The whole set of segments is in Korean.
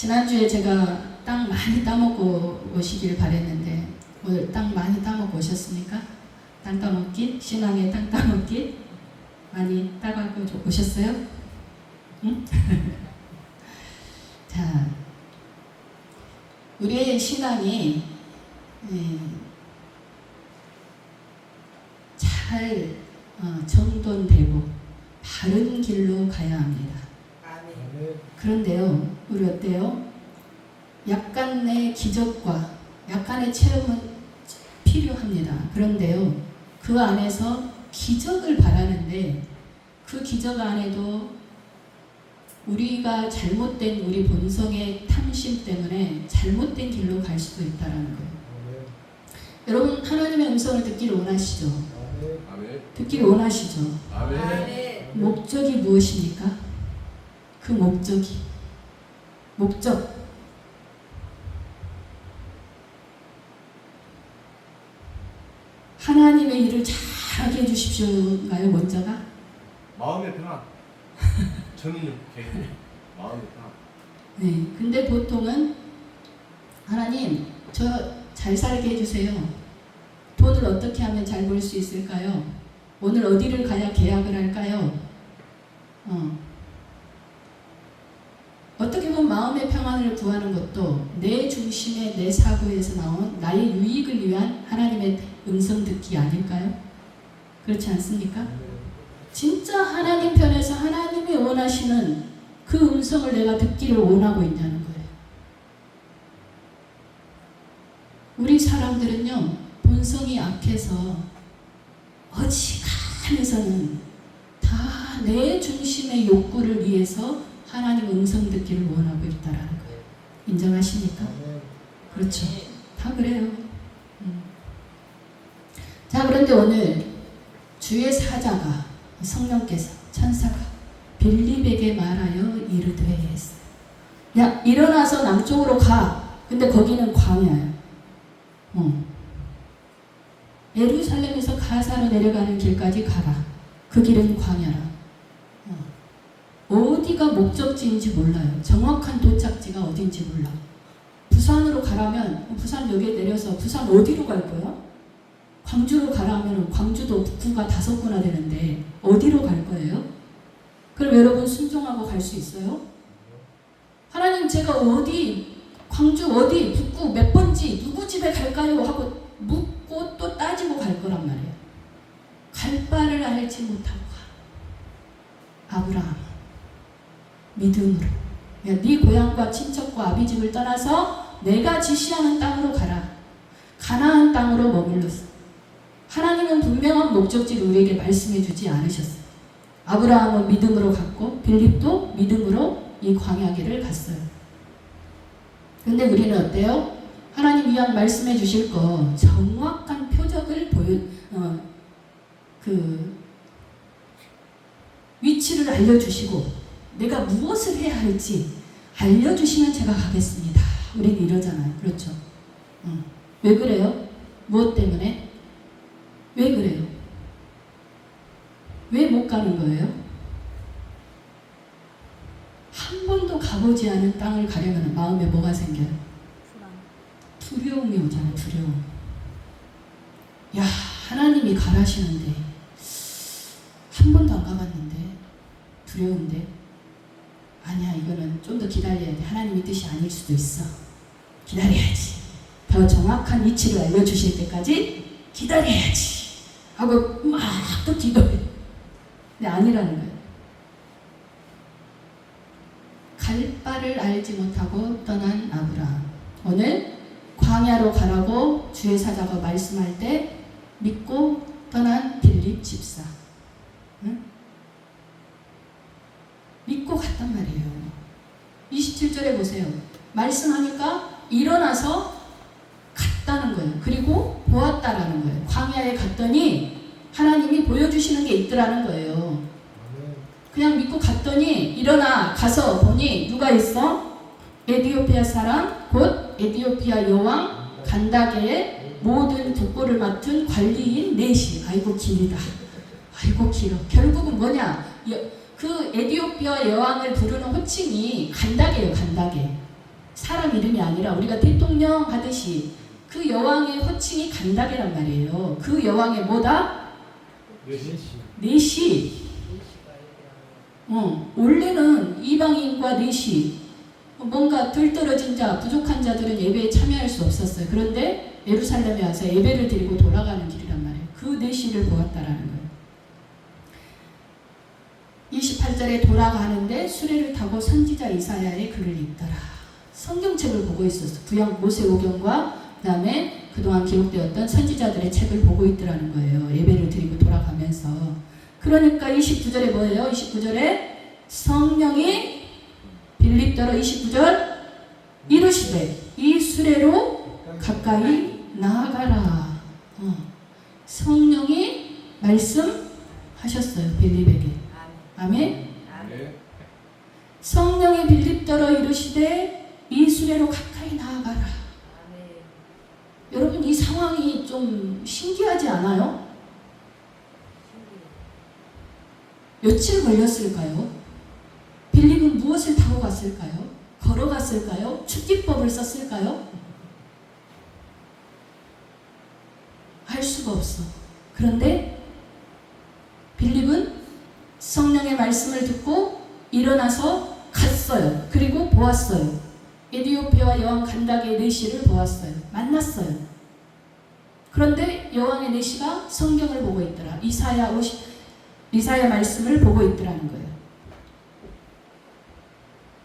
지난주에 제가 땅 많이 따먹고 오시길 바랬는데 오늘 땅 많이 따먹고 오셨습니까? 땅 따먹기? 신앙의 땅 따먹기? 많이 따가고 오셨어요? 응? 자, 우리의 신앙이 예, 잘 어, 정돈되고 바른 길로 가야 합니다. 아멘. 그런데요, 우리 어때요? 약간의 기적과 약간의 체험은 필요합니다. 그런데요, 그 안에서 기적을 바라는데 그 기적 안에도 우리가 잘못된 우리 본성의 탐심 때문에 잘못된 길로 갈 수도 있다라는 거예요. 여러분 하나님의 음성을 듣기를 원하시죠? 아멘. 듣기를 원하시죠? 아멘. 아멘. 목적이 무엇입니까? 그 목적이 목적 하나님의 일을 잘하게 해주십시오가요 먼저가 마음의 평안. 저는 개인 마음의 평안. 네 근데 보통은 하나님 저 잘 살게 해주세요 돈을 어떻게 하면 잘 벌 수 있을까요 오늘 어디를 가야 계약을 할까요 어. 어떻게 보면 마음의 평안을 구하는 것도 내 중심의 내 사고에서 나온 나의 유익을 위한 하나님의 음성 듣기 아닐까요? 그렇지 않습니까? 진짜 하나님 편에서 하나님이 원하시는 그 음성을 내가 듣기를 원하고 있냐는 거예요. 우리 사람들은요, 본성이 악해서 어지간해서는 다 내 중심의 욕구를 위해서 하나님 음성 듣기를 원하고 있다라는 거예요. 인정하십니까? 그렇죠. 다 그래요. 음. 자, 그런데 오늘 주의 사자가 성령께서 천사가 빌립에게 말하여 이르되 했어요. 야, 일어나서 남쪽으로 가. 근데 거기는 광야야. 어. 예루살렘에서 가사로 내려가는 길까지 가라. 그 길은 광야라. 어. 어디가 목적지인지 몰라요. 정확한 도착지가 어딘지 몰라. 부산으로 가라면 부산역에 내려서 부산 어디로 갈 거야? 광주로 가라면 광주도 북구가 다섯 구나 되는데 어디로 갈 거예요? 그럼 여러분 순종하고 갈 수 있어요? 하나님 제가 어디 광주 어디 북구 몇 번지 누구 집에 갈까요? 하고 묻고 또 따지고 갈 거란 말이에요. 갈 바를 알지 못하고 가. 아브라함 믿음으로 야, 네 고향과 친척과 아비 집을 떠나서 내가 지시하는 땅으로 가라. 가나안 땅으로 머물렀어. 하나님은 분명한 목적지를 우리에게 말씀해 주지 않으셨어요. 아브라함은 믿음으로 갔고 빌립도 믿음으로 이 광야길을 갔어요. 근데 우리는 어때요? 하나님 이왕 말씀해 주실 거 정확한 표적을 보여 어, 그 위치를 알려 주시고 내가 무엇을 해야 할지 알려주시면 제가 가겠습니다. 우리는 이러잖아요. 그렇죠? 어. 왜 그래요? 무엇 때문에? 왜 그래요? 왜 못 가는 거예요? 한 번도 가보지 않은 땅을 가려면 마음에 뭐가 생겨요? 두려움이 오잖아요, 두려움. 야, 하나님이 가라시는데, 한 번도 안 가봤는데, 두려운데, 아니야, 이거는 좀 더 기다려야 돼. 하나님의 뜻이 아닐 수도 있어. 기다려야지. 더 정확한 위치를 알려주실 때까지 기다려야지. 하고 막 또 기도해. 근데 아니라는 거예요. 갈 바를 알지 못하고 떠난 아브라함. 오늘 광야로 가라고 주의 사자가 말씀할 때 믿고 떠난 빌립 집사. 응? 갔단 말이에요. 27절에 보세요. 말씀하니까 일어나서 갔다는 거예요. 그리고 보았다라는 거예요. 광야에 갔더니 하나님이 보여주시는 게 있더라는 거예요. 그냥 믿고 갔더니 일어나 가서 보니 누가 있어? 에디오피아 사람 곧 에디오피아 여왕 간다게의 모든 국보를 맡은 관리인 넷이 아이고 길이다. 아이고 길어. 결국은 뭐냐? 여- 그 에디오피아 여왕을 부르는 호칭이 간다게요, 간다게. 사람 이름이 아니라 우리가 대통령 하듯이 그 여왕의 호칭이 간다게란 말이에요. 그 여왕의 뭐다? 넷이 넷이 어, 원래는 이방인과 넷이 뭔가 들떨어진 자, 부족한 자들은 예배에 참여할 수 없었어요. 그런데 예루살렘에 와서 예배를 드리고 돌아가는 길이란 말이에요. 그 넷이를 보았다라는 거예요. 28절에 돌아가는데 수레를 타고 선지자 이사야의 글을 읽더라. 성경책을 보고 있었어. 구약 모세 오경과 그다음에 그동안 기록되었던 선지자들의 책을 보고 있더라는 거예요. 예배를 드리고 돌아가면서. 그러니까 29절에 뭐예요? 29절에 성령이 빌립더러 29절 이르시되 이 수레로 가까이 나아가라. 어. 성령이 말씀하셨어요. 빌립에게. 아멘. 아멘 성령의 빌립더러 이르시되 이 수레로 가까이 나아가라. 여러분 이 상황이 좀 신기하지 않아요? 며칠 걸렸을까요? 빌립은 무엇을 타고 갔을까요? 걸어갔을까요? 축기법을 썼을까요? 알 수가 없어. 그런데 빌립은 성령의 말씀을 듣고 일어나서 갔어요. 그리고 보았어요. 에디오피아와 여왕 간다게 네시를 보았어요. 만났어요. 그런데 여왕의 네시가 성경을 보고 있더라. 이사야 50 이사야 말씀을 보고 있더라는 거예요.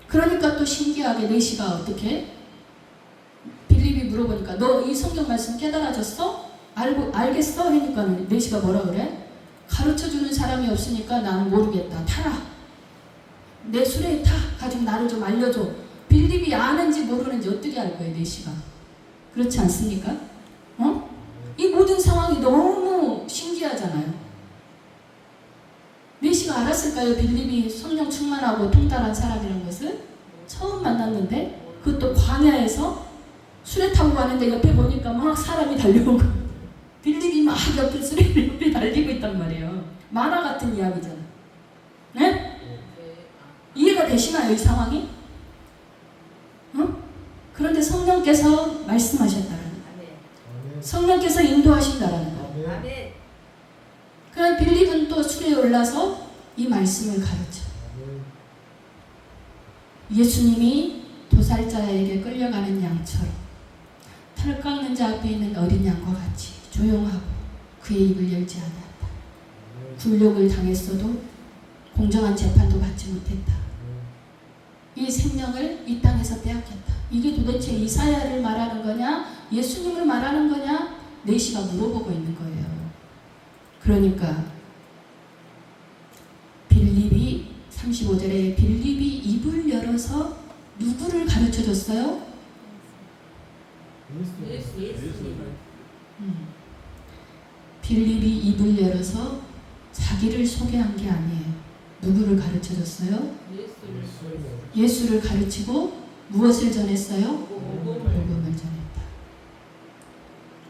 그러니까 또 신기하게 네시가 어떻게 빌립이 물어보니까 너 이 성경 말씀 깨달아졌어? 알고 알겠어? 하니까 네시가 뭐라 그래? 가르쳐 주는 사람이 없으니까 나는 모르겠다. 타라. 내 수레에 타. 가지고 나를 좀 알려줘. 빌립이 아는지 모르는지 어떻게 알 거예요, 네시가? 그렇지 않습니까? 어? 이 모든 상황이 너무 신기하잖아요. 네시가 알았을까요? 빌립이 성령 충만하고 통달한 사람이라는 것을 처음 만났는데 그것도 광야에서 수레 타고 가는데 옆에 보니까 막 사람이 달려오고 빌립이 막 옆에 수레를 옆에 달리고 있단 말이에요. 만화 같은 이야기잖아. 네? 이해가 되시나요, 이 상황이? 어? 그런데 성령께서 말씀하셨다는 거예요. 성령께서 인도하신다라는 거예요. 그럼 빌립은 또 수레에 올라서 이 말씀을 가르쳐. 예수님이 도살자에게 끌려가는 양처럼 털 깎는 자 앞에 있는 어린 양과 같이 조용하고 그의 입을 열지 않았다. 굴욕을 당했어도 공정한 재판도 받지 못했다. 이 생명을 이 땅에서 빼앗겼다. 이게 도대체 이사야를 말하는 거냐? 예수님을 말하는 거냐? 네시가 물어보고 있는 거예요. 그러니까 빌립이 35절에 빌립이 입을 열어서 누구를 가르쳐 줬어요? 음. 빌립이 입을 열어서 자기를 소개한 게 아니에요. 누구를 가르쳐 줬어요? 예수를 가르치고 무엇을 전했어요? 복음을 전했다.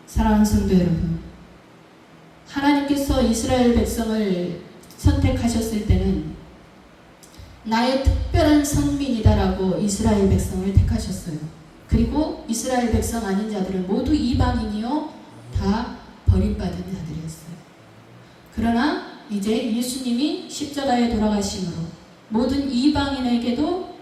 사랑하는 성도 여러분, 하나님께서 이스라엘 백성을 선택하셨을 때는 나의 특별한 선민이다라고 이스라엘 백성을 택하셨어요. 그리고 이스라엘 백성 아닌 자들은 모두 이방인이요 다 버림받은 자들이었어요. 그러나 이제 예수님이 십자가에 돌아가심으로 모든 이방인에게도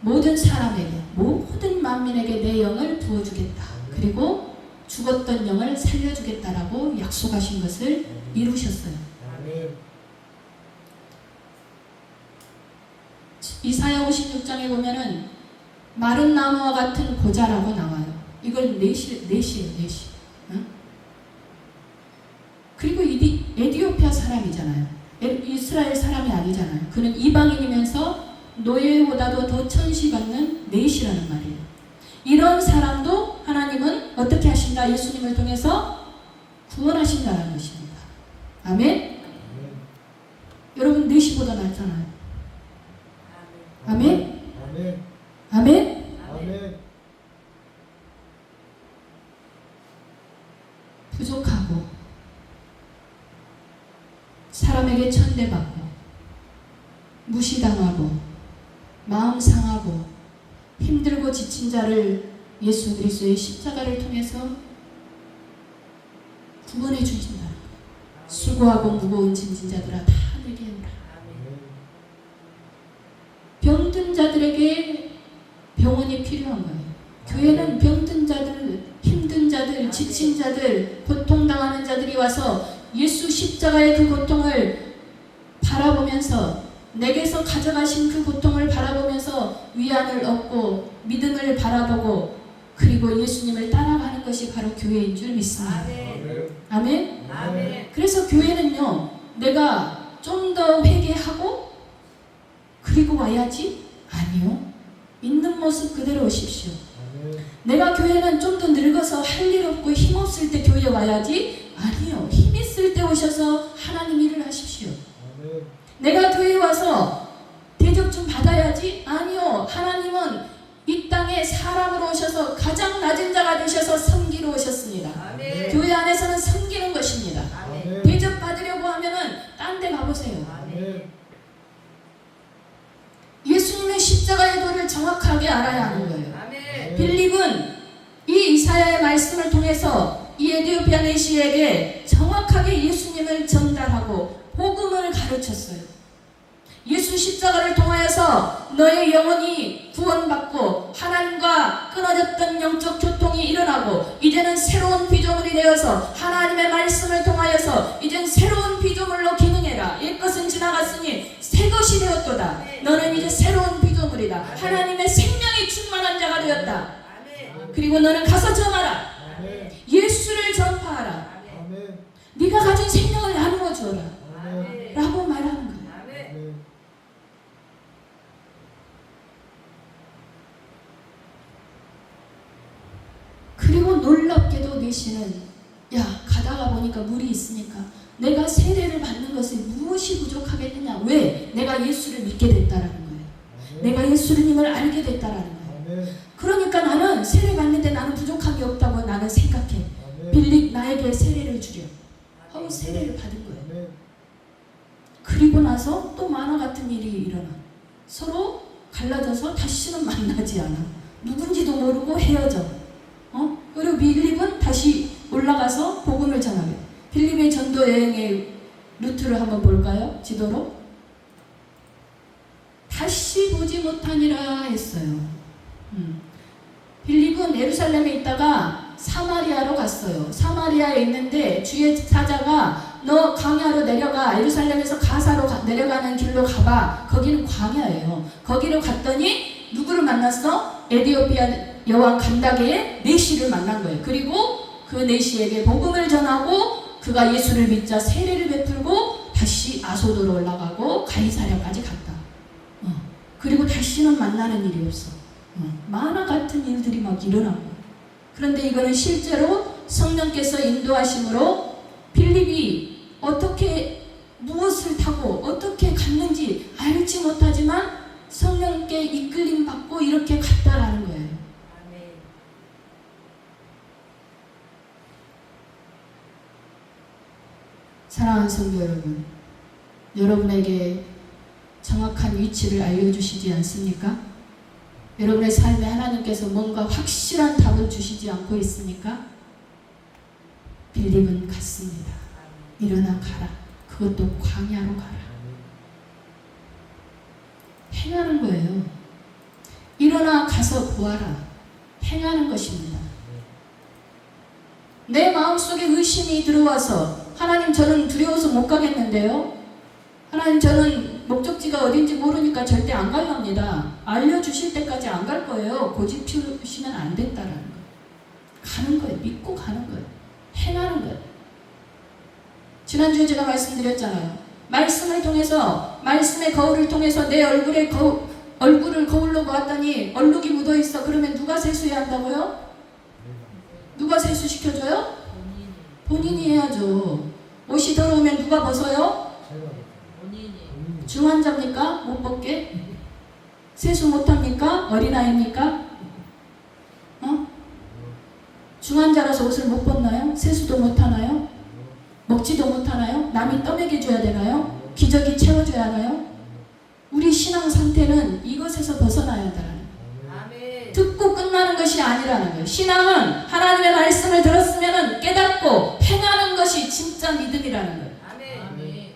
모든 사람에게 모든 만민에게 내 영을 부어주겠다. 그리고 죽었던 영을 살려주겠다라고 약속하신 것을 이루셨어요. 이사야 56장에 보면은 마른 나무와 같은 고자라고 나와요. 이걸 넷이, 넷이에요, 넷이. 응? 그리고 이디, 에디오피아 사람이잖아요. 에- 이스라엘 사람이 아니잖아요. 그는 이방인이면서 노예보다도 더 천시받는 넷이라는 말이에요. 이런 사람도 하나님은 어떻게 하신다? 예수님을 통해서 구원하신다는 것입니다. 아멘? 여러분, 넷이보다 낫잖아요. 아멘? 아멘? 부족하고 사람에게 천대받고 무시당하고 마음 상하고 자를 예수 그리스도의 십자가를 통해서 구원해 주신다. 수고하고 무거운 짐진 자들아 다 내게 오라. 병든 자들에게 병원이 필요한 거예요. 교회는 병든 자들, 힘든 자들, 지친 자들, 고통당하는 자들이 와서 예수 십자가의 그 고통을 바라보면서 내게서 가져가신 그 고통을 바라보면서 위안을 얻고 믿음을 바라보고 그리고 예수님을 따라가는 것이 바로 교회인 줄 믿습니다. 아멘. 아멘. 아멘. 그래서 교회는요, 내가 좀 더 회개하고 그리고 와야지? 아니요. 있는 모습 그대로 오십시오. 내가 교회는 좀 더 늙어서 할 일 없고 힘 없을 때 교회 와야지? 아니요. 힘 있을 때 오셔서 하나님 일을 하십시오. 내가 교회 와서 대접 좀 받아야지? 아니요. 하나님은 이 땅에 사람으로 오셔서 가장 낮은 자가 되셔서 섬기러 오셨습니다. 아멘. 교회 안에서는 섬기는 것입니다. 아멘. 대접 받으려고 하면은 딴 데 가보세요. 아멘. 예수님의 십자가의 도를 정확하게 알아야 하는 거예요. 아멘. 빌립은 이 이사야의 말씀을 통해서 이 에디오피아 내시에게 정확하게 예수님을 전달하고 복음을 가르쳤어요. 예수 십자가를 통하여서 너의 영혼이 구원받고 하나님과 끊어졌던 영적 교통이 일어나고 이제는 새로운 피조물이 되어서 하나님의 말씀을 통하여서 이젠 새로운 피조물로 기능해라. 옛것은 지나갔으니 새 것이 되었도다. 너는 이제 새로운 피조물이다. 하나님의 생명이 충만한 자가 되었다. 그리고 너는 가서 전하라. 예수를 전파하라. 네가 가진 생명을 나누어 주어라. 라고 말하는 거예요. 아멘. 그리고 놀랍게도 내시는 야 가다가 보니까 물이 있으니까 내가 세례를 받는 것에 무엇이 부족하겠느냐? 왜? 내가 예수를 믿게 됐다라는 거예요. 내가 예수님을 알게 됐다라는 거예요. 그러니까 나는 세례 받는데 나는 부족함이 없다고 나는 생각해. 빌립 나에게 세례를 주려 하고 세례를 받은 거예요. 그리고 나서 또 만화 같은 일이 일어나. 서로 갈라져서 다시는 만나지 않아. 누군지도 모르고 헤어져. 어? 그리고 빌립은 다시 올라가서 복음을 전하게. 빌립의 전도 여행의 루트를 한번 볼까요? 지도로. 다시 보지 못하니라 했어요. 음. 빌립은 예루살렘에 있다가 사마리아로 갔어요. 사마리아에 있는데 주의 사자가 너 광야로 내려가 예루살렘에서 가사로 가- 내려가는 길로 가봐. 거기는 광야예요. 거기로 갔더니 누구를 만났어? 에디오피아 여왕 간다게의 네시를 만난 거예요. 그리고 그 네시에게 복음을 전하고 그가 예수를 믿자 세례를 베풀고 다시 아소도로 올라가고 가이사랴까지 갔다. 어. 그리고 다시는 만나는 일이 없어. 어. 만화 같은 일들이 막 거야. 그런데 이거는 실제로 성령께서 인도하심으로 필립이 어떻게 무엇을 타고 어떻게 갔는지 알지 못하지만 성령께 이끌림 받고 이렇게 갔다라는 거예요. 아멘. 사랑하는 성도 여러분, 여러분에게 정확한 위치를 알려주시지 않습니까? 여러분의 삶에 하나님께서 뭔가 확실한 답을 주시지 않고 있습니까? 빌립은 갔습니다. 일어나 가라. 그것도 광야로 가라. 행하는 거예요. 일어나 가서 보아라. 행하는 것입니다. 내 마음속에 의심이 들어와서 하나님 저는 두려워서 못 가겠는데요. 하나님 저는 목적지가 어딘지 모르니까 절대 안 갈랍니다. 알려주실 때까지 안 갈 거예요. 고집 피우시면 안 된다라는 거. 가는 거예요. 믿고 가는 거예요. 행하는 거예요. 지난주에 제가 말씀드렸잖아요. 말씀을 통해서 말씀의 거울을 통해서 내 얼굴에 거, 얼굴을 거울로 보았더니 얼룩이 묻어 있어. 그러면 누가 세수해야 한다고요? 누가 세수 시켜줘요? 본인이 해야죠. 옷이 더러우면 누가 벗어요? 중환자입니까? 못 벗게? 세수 못합니까? 어린아이입니까? 어? 중환자라서 옷을 못 벗나요? 세수도 못하나요? 먹지도 못하나요? 남이 떠먹여 줘야 되나요? 기저귀 채워줘야 하나요? 우리 신앙 상태는 이것에서 벗어나야 한다는 아멘. 것이 아니라는 거예요. 신앙은 하나님의 말씀을 들었으면 깨닫고 행하는 것이 진짜 믿음이라는 거예요. 아멘.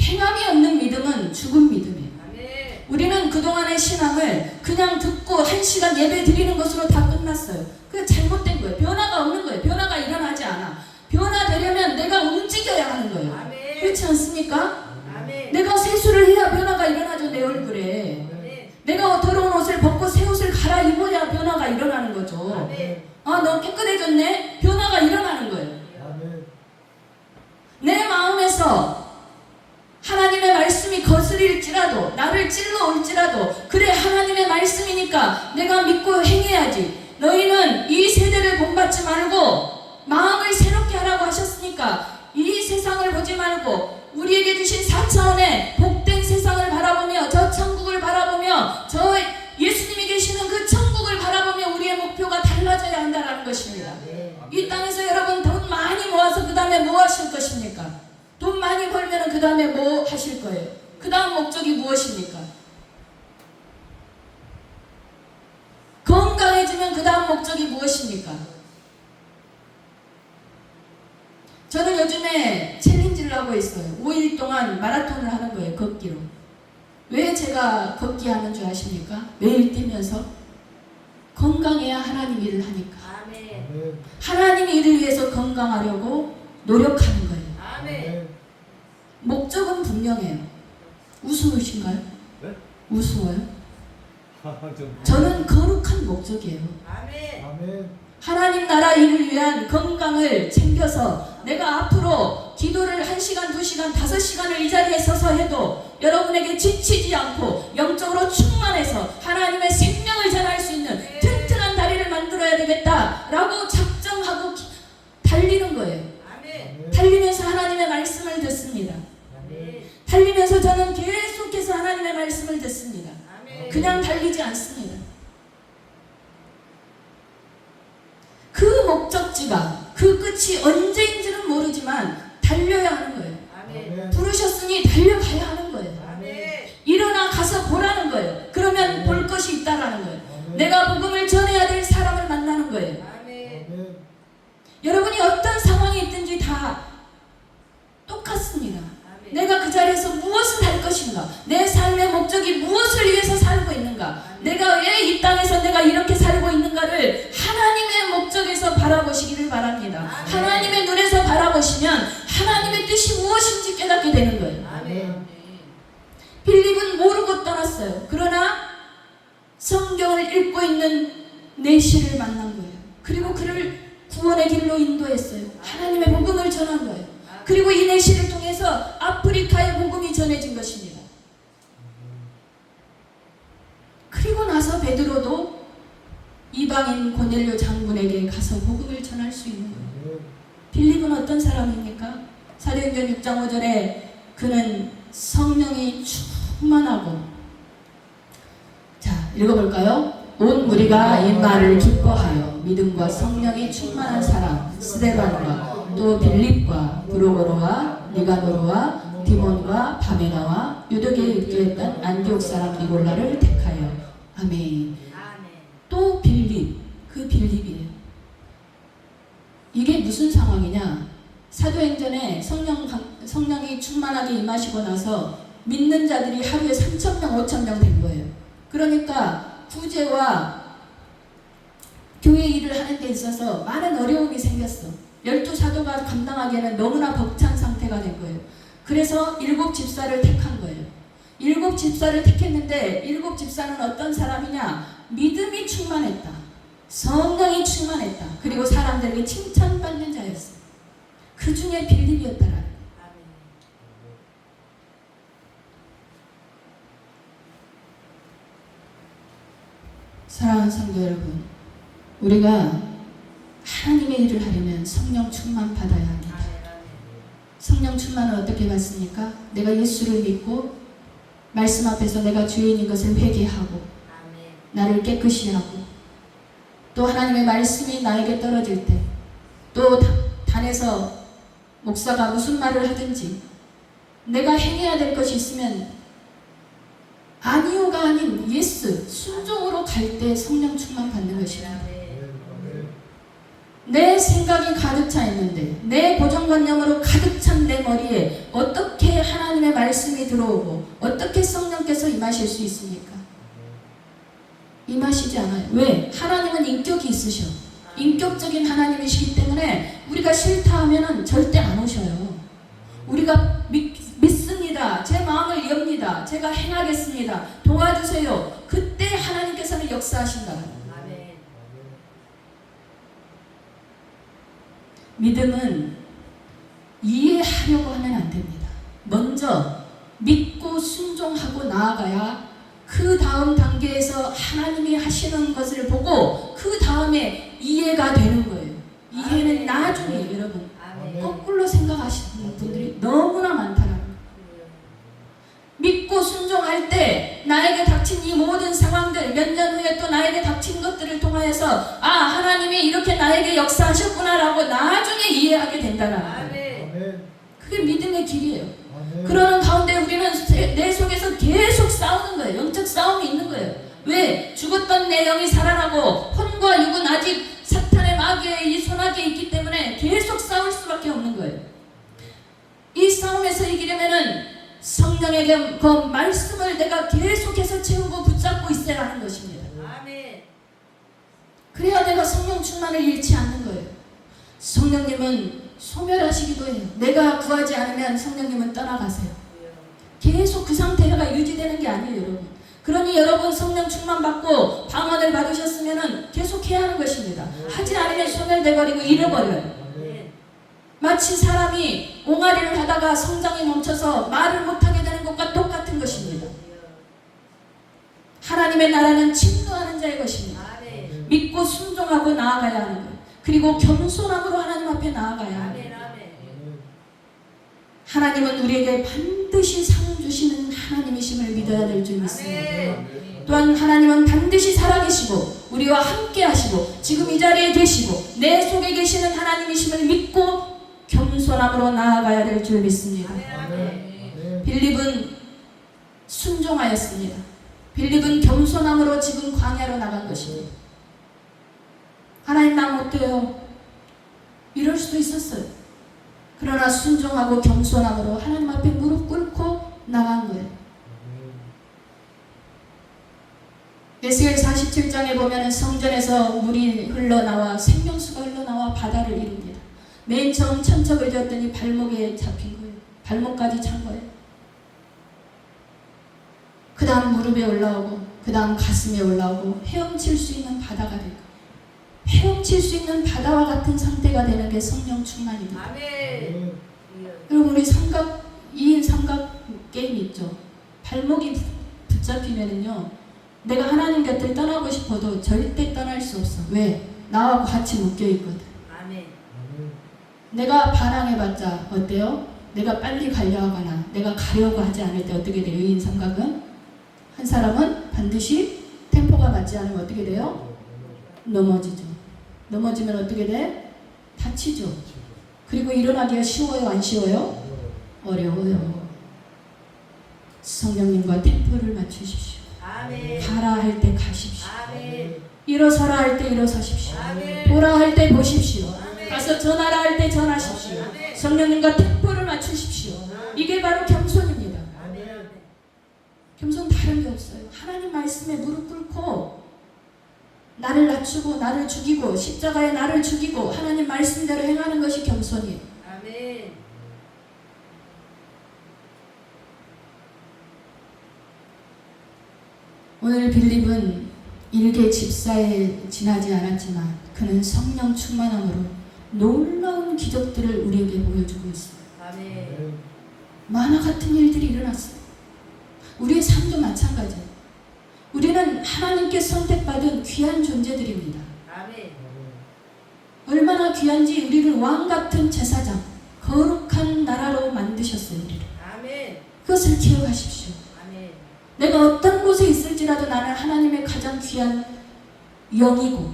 행함이 없는 믿음은 죽은 믿음이에요. 아멘. 우리는 그동안의 신앙을 그냥 듣고 한 시간 예배 드리는 것으로 다 끝났어요. 그게 잘못된 거예요. 변화가 없는 거예요. 변화가 일어나지 않아. 변화되려면 내가 움직여야 하는 거예요. 아멘. 그렇지 않습니까? 아멘. 내가 세수를 해야 변화가 일어나죠, 내 얼굴에. 아멘. 내가 더러운 옷을 벗고 새 옷을 갈아입어야 변화가 일어나는 거죠. 아멘. 아, 너 깨끗해졌네? 변화가 일어나는 거예요. 내 마음에서 하나님의 말씀이 거스릴지라도 나를 찔러 올지라도 그래 하나님의 말씀이니까 내가 믿고 행해야지 너희는 이 세대를 본받지 말고 마음을 새롭게 하라고 하셨으니까 이 세상을 보지 말고 우리에게 주신 4차원의 복된 세상을 바라보며 저 천국을 바라보며 저 예수 한다는 것입니다. 이 땅에서 여러분 돈 많이 모아서 그 다음에 뭐 하실 것입니까? 돈 많이 벌면 그 다음에 뭐 하실 거예요? 그 다음 목적이 무엇입니까? 건강해지면 그 다음 목적이 무엇입니까? 저는 요즘에 챌린지를 하고 있어요. 5일 동안 마라톤을 하는 거예요. 걷기로. 왜 제가 걷기 하는 줄 아십니까? 매일 뛰면서 건강해야 하나님 일을 하니까. 아멘. 하나님 일을 위해서 건강하려고 노력하는 거예요. 아멘. 목적은 분명해요. 우스우신가요? 네? 우스워요? 좀 저는 거룩한 목적이에요. 아멘. 하나님 나라 일을 위한 건강을 챙겨서 내가 앞으로 기도를 1시간, 2시간, 5시간을 이 자리에 서서 해도 여러분에게 지치지 않고 영적으로 충만해서 하나님의 생명을 전할 수 있는 라고 작정하고 기- 달리는 거예요. 달리면서 하나님의 말씀을 듣습니다. 달리면서 저는 계속해서 하나님의 말씀을 듣습니다. 그냥 달리지 않습니다. 여러분이 어떤 상황이 있든지 다 똑같습니다. 아멘. 내가 그 자리에서 무엇을 할 것인가? 내 삶의 목적이 무엇을 위해서 살고 있는가? 내가 왜 이 땅에서 내가 이렇게 살고 있는가를 하나님의 목적에서 바라보시기를 바랍니다. 아멘. 하나님의 눈에서 바라보시면 하나님의 뜻이 무엇인지 깨닫게 되는 거예요. 아멘. 빌립은 모르고 떠났어요. 그러나 성경을 읽고 있는 내시를 만난 거예요. 그리고 그를 구원의 길로 인도했어요. 하나님의 복음을 전한 거예요. 그리고 이 내시를 통해서 아프리카의 복음이 전해진 것입니다. 그리고 나서 베드로도 이방인 고넬료 장군에게 가서 복음을 전할 수 있는 거예요. 빌립은 어떤 사람입니까? 사도행전 6장 5절에 그는 성령이 충만하고 자 읽어볼까요? 온 무리가 이 말을 기뻐하여 믿음과 성령이 충만한 사람 스데반과 또 빌립과 브로고로와 니가노르와 디몬과 바메나와 유대교에 입교했던 안디옥 사람 니골라를 택하여 아멘. 또 빌립 그 빌립이에요. 이게 무슨 상황이냐? 사도행전에 성령 성령이 충만하게 임하시고 나서 믿는 자들이 하루에 3천 명, 5천 명 된 거예요. 그러니까 구제와 교회 일을 하는 데 있어서 많은 어려움이 생겼어. 열두 사도가 감당하기에는 너무나 벅찬 상태가 된 거예요. 그래서 일곱 집사를 택한 거예요. 일곱 집사를 택했는데 일곱 집사는 어떤 사람이냐? 믿음이 충만했다. 성령이 충만했다. 그리고 사람들에게 칭찬받는 자였어. 그 중에 빌립이었더라. 사랑하는 성도 여러분, 우리가 하나님의 일을 하려면 성령 충만 받아야 합니다. 성령 충만을 어떻게 받습니까? 내가 예수를 믿고 말씀 앞에서 내가 주인인 것을 회개하고. 나를 깨끗이 하고 또 하나님의 말씀이 나에게 떨어질 때 또 단에서 목사가 무슨 말을 하든지 내가 행해야 될 것이 있으면 아니오가 아닌 예스 순종으로 가갈때 성령 충만 받는. 아멘. 내 생각이 가득 차 있는데 내 고정관념으로 가득 찬 내 머리에 어떻게 하나님의 말씀이 들어오고 어떻게 성령께서 임하실 수 있습니까? 임하시지 않아요. 왜? 하나님은 인격이 있으셔. 인격적인 하나님이시기 때문에 우리가 싫다 하면은 절대 안 오셔요. 우리가 엽니다. 제가 행하겠습니다. 도와주세요. 그때 하나님께서는 역사하신다. 아멘. 믿음은 이해하려고 하면 안 됩니다. 먼저 믿고 순종하고 나아가야 그 다음 단계에서 하나님이 하시는 것을 보고 그 다음에 이해가 되는 거예요. 이해는. 나중에 여러분. 거꾸로 생각하시는 분들이 너무나 거예요. 믿고 순종할 때 나에게 닥친 이 모든 상황들 몇 년 후에 또 나에게 닥친 것들을 통하여서 아 하나님이 이렇게 나에게 역사하셨구나라고 나중에 이해하게 된다는 거예요. 그게 믿음의 길이에요. 그러는 가운데 우리는 세- 내 속에서 계속 싸우는 거예요. 영적 싸움이 있는 거예요. 왜? 죽었던 내 영이 살아나고 혼과 육은 아직 사탄의 마귀의 이 손아귀에 있기 때문에 계속 싸울 수밖에 없는 거예요. 이 싸움에서 이기려면은 성령에게 그 말씀을 내가 계속해서 채우고 붙잡고 있어야 하는 것입니다. 아멘. 그래야 내가 성령 충만을 잃지 않는 거예요. 성령님은 소멸하시기도 해요. 내가 구하지 않으면 성령님은 떠나가세요. 계속 그 상태가 유지되는 게 아니에요, 여러분. 그러니 여러분 성령 충만 받고 방언을 받으셨으면은 계속 해야 하는 것입니다. 하지 않으면 소멸돼 버리고 잃어버려요. 마치 사람이 옹알이를 하다가 성장이 멈춰서 말을 못하게 되는 것과 똑같은 것입니다. 하나님의 나라는 침노하는 자의 것입니다. 아멘. 믿고 순종하고 나아가야 하는 거예요. 그리고 겸손함으로 하나님 앞에 나아가야 하는 거예요. 아멘. 아멘. 하나님은 우리에게 반드시 상 주시는 하나님이심을 믿어야 될 줄 믿습니다. 또한 하나님은 반드시 살아계시고 우리와 함께 하시고 지금 이 자리에 계시고 내 속에 계시는 하나님이심을 믿고 겸손함으로 나아가야 될 줄 믿습니다. 빌립은 순종하였습니다. 빌립은 겸손함으로 지금 광야로 나간 것입니다. 하나님 나 못돼요. 이럴 수도 있었어요. 그러나 순종하고 겸손함으로 하나님 앞에 무릎 꿇고 나간 거예요. 에스겔 47장에 보면 성전에서 물이 흘러나와 생명수가 흘러나와 바다를 이룹니다. 맨 처음 천척을 지었더니 발목에 잡힌 거예요. 발목까지 찬 거예요. 그 다음 무릎에 올라오고 그 다음 가슴에 올라오고 헤엄칠 수 있는 바다가 될 거예요. 헤엄칠 수 있는 바다와 같은 상태가 되는 게 성령 충만입니다. 아멘. 여러분 우리 삼각 2인 삼각 게임 있죠. 발목이 부- 붙잡히면은요. 내가 하나님 곁을 떠나고 싶어도 절대 떠날 수 없어. 왜? 나하고 같이 묶여 있거든. 내가 반항해봤자 어때요? 내가 빨리 가려 하거나 내가 가려고 하지 않을 때 어떻게 돼요? 2인 삼각은 한 사람은 반드시 템포가 맞지 않으면 어떻게 돼요? 넘어지죠. 넘어지면 어떻게 돼? 다치죠. 그리고 일어나기가 쉬워요? 안 쉬워요? 어려워요. 성령님과 템포를 맞추십시오. 아멘. 가라 할 때 가십시오. 아멘. 일어서라 할 때 일어서십시오. 아멘. 보라 할 때 보십시오. 가서 전하라 할 때 전하십시오. 성령님과 템포를 맞추십시오. 이게 바로 겸손입니다. 겸손 다른 게 없어요. 하나님 말씀에 무릎 꿇고 나를 낮추고 나를 죽이고 십자가에 나를 죽이고 하나님 말씀대로 행하는 것이 겸손이에요. 오늘 빌립은 일개 집사에 지나지 않았지만 그는 성령 충만함으로 놀라운 기적들을 우리에게 보여주고 있어요. 아멘. 만화 같은 일들이 일어났어요. 우리의 삶도 마찬가지예요. 우리는 하나님께 선택받은 귀한 존재들입니다. 아멘. 얼마나 귀한지 우리를 왕 같은 제사장, 거룩한 나라로 만드셨어요. 우리를. 아멘. 그것을 기억하십시오. 아멘. 내가 어떤 곳에 있을지라도 나는 하나님의 가장 귀한 영이고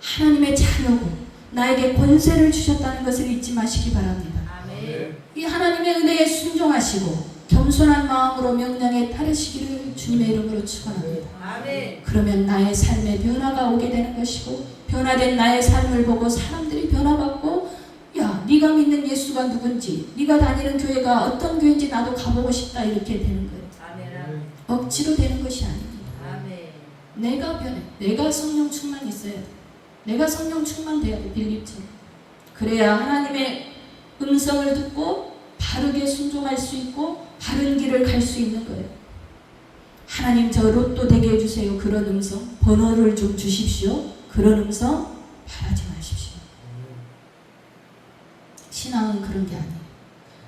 하나님의 자녀고 나에게 권세를 주셨다는 것을 잊지 마시기 바랍니다. 아멘. 이 하나님의 은혜에 순종하시고 겸손한 마음으로 명령에 따르시기를 주님의 이름으로 축원합니다. 아멘. 그러면 나의 삶에 변화가 오게 되는 것이고 변화된 나의 삶을 보고 사람들이 변화받고 야 네가 믿는 예수가 누군지 네가 다니는 교회가 어떤 교회인지 나도 가보고 싶다 이렇게 되는 거예요. 아멘. 억지로 되는 것이 아닙니다. 아멘. 내가 변해. 내가 성령 충만 있어야 돼. 내가 성령 충만돼야 돼. 빌립처럼. 그래야 하나님의 음성을 듣고 바르게 순종할 수 있고 바른 길을 갈 수 있는 거예요. 하나님 저 로또 되게 해주세요. 그런 음성. 번호를 좀 주십시오. 그런 음성 바라지 마십시오. 신앙은 그런 게 아니에요.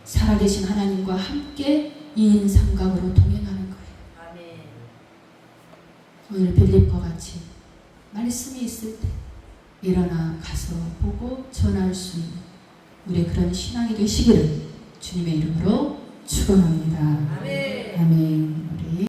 살아계신 하나님과 함께 이인삼각으로 동행하는 거예요. 아멘. 오늘 빌립과 같이 말씀이 있을 때 일어나 가서 보고 전할 수 있는 우리의 그런 신앙이 되시기를 주님의 이름으로 축원합니다. 아멘. 아멘.